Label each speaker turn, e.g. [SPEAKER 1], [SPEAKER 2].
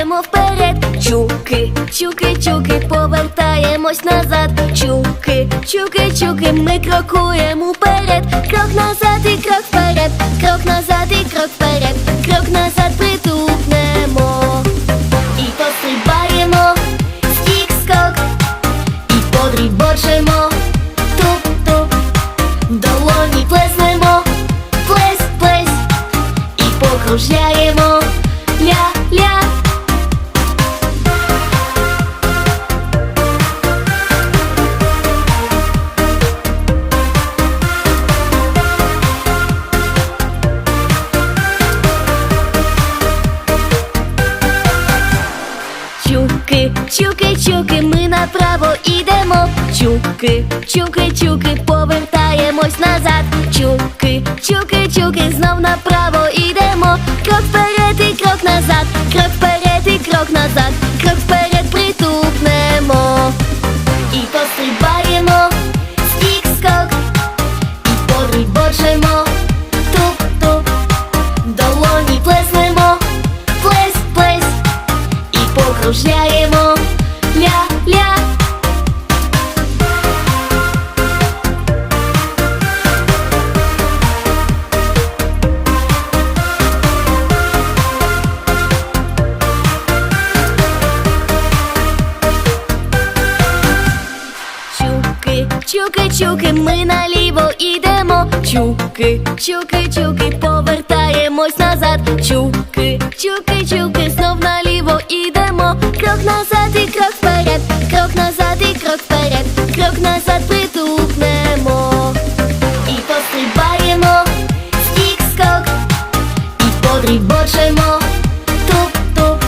[SPEAKER 1] Чуки, чуки, чуки, повертаємось назад. Чуки, чуки, чуки, ми крокуємо вперед. Крок назад і крок вперед, крок назад і крок вперед, крок назад притупнемо. І пострибаємо, стік скок, і подрібочемо, туп-туп, долоні плеснемо, плесь, плесь, і покружляємо, Чуки, чуки, чуки, повертаємось назад. Чуки, чуки, чуки, знов направо ідемо. Крок вперед і крок назад, крок вперед і крок назад, Чуки, чуки, ми наліво ідемо. Чуки, чуки, чуки, повертаємось назад. Чуки, чуки, чуки, знов наліво ідемо. Крок назад і крок вперед, крок назад і крок вперед, крок назад притупнемо. І пострибаємо, стік скок, і подрібочемо, туп-туп,